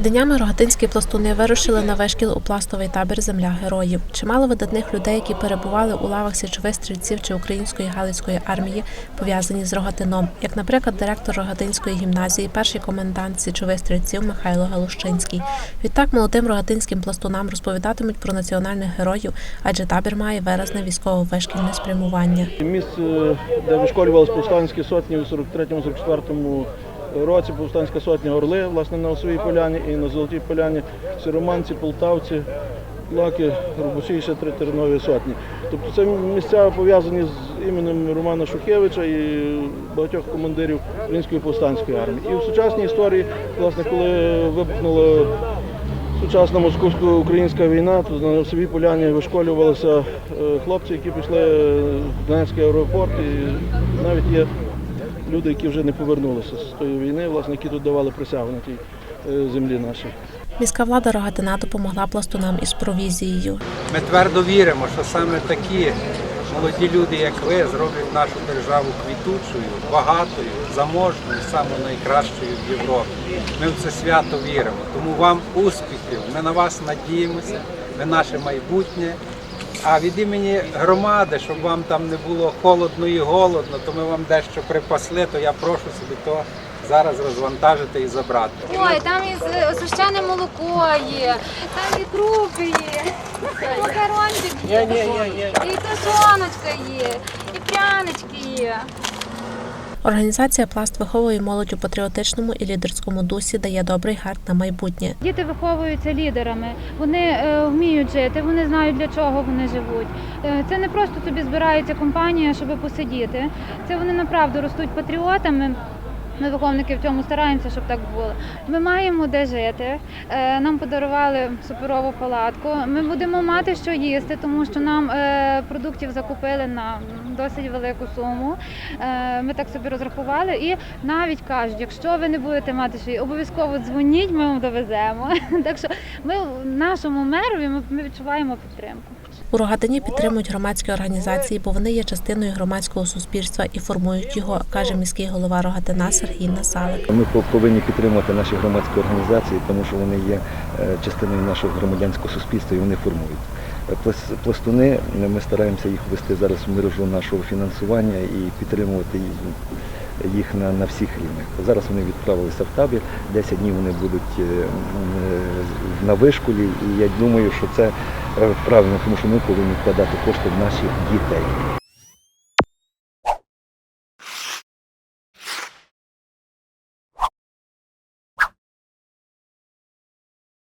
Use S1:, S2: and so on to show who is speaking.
S1: Днями рогатинські пластуни вирушили на вишкіл у пластовий табір Земля героїв. Чимало видатних людей, які перебували у лавах січових стрільців чи української галицької армії, пов'язані з рогатином, як, наприклад, директор Рогатинської гімназії, перший комендант січових стрільців Михайло Галущинський. Відтак молодим рогатинським пластунам розповідатимуть про національних героїв, адже табір має виразне військово-вишкільне спрямування.
S2: Місце, де вишколювалися повстанські сотні у 43-44 році, повстанська сотня Орли, власне, на Осовій поляні і на Золотій поляні, Сіроманці, Полтавці, Лаки, Рубусі, ще три тернові сотні. Тобто це місця пов'язані з іменем Романа Шухевича і багатьох командирів Української повстанської армії. І в сучасній історії, власне, коли вибухнула сучасна московсько-українська війна, то на Осовій поляні вишколювалися е, хлопці, які пішли в Донецький аеропорт, і навіть є люди, які вже не повернулися з тої війни, власне, які тут давали присягу на тій е, землі нашій.
S1: Міська влада Рогатина допомогла пластунам із провізією.
S3: Ми твердо віримо, що саме такі молоді люди, як ви, зроблять нашу державу квітучою, багатою, заможною, самою найкращою в Європі. Ми в це свято віримо. Тому вам успіхів. Ми на вас надіємося. Ви наше майбутнє. А від імені громади, щоб вам там не було холодно і голодно, то ми вам дещо припасли, то я прошу собі то зараз розвантажити і забрати.
S4: Ой, там і сущане освящене молоко є, там і крупи є, і макарончик є, і тушоночка є, і прянички є.
S1: Організація Пласт виховує молодь у патріотичному і лідерському дусі, дає добрий гарт на майбутнє.
S5: Діти виховуються лідерами, вони е, вміють жити, вони знають для чого вони живуть. Е, це не просто собі збирається компанія, щоб посидіти. Це вони направду ростуть патріотами. Ми виховники в цьому стараємося, щоб так було. Ми маємо де жити. Е, Нам подарували суперову палатку. Ми будемо мати що їсти, тому що нам е, продуктів закупили на досить велику суму. Е, Ми так собі розрахували. І навіть кажуть, якщо ви не будете мати що, обов'язково дзвоніть, ми вам довеземо. Так що ми в нашому мерові ми відчуваємо підтримку.
S1: У Рогатині підтримують громадські організації, бо вони є частиною громадського суспільства і формують його, каже міський голова Рогатина Сергій Насалик.
S6: Ми по- повинні підтримувати наші громадські організації, тому що вони є е, частиною нашого громадянського суспільства і вони формують. Е, Пластуни, ми стараємося їх ввести зараз в мережу нашого фінансування і підтримувати їх- їх на, на всіх рівнях. Зараз вони відправилися в табір, 10 днів вони будуть е, е, на вишколі, і я думаю, що це е, правильно, тому що ми повинні вкладати кошти в наших дітей.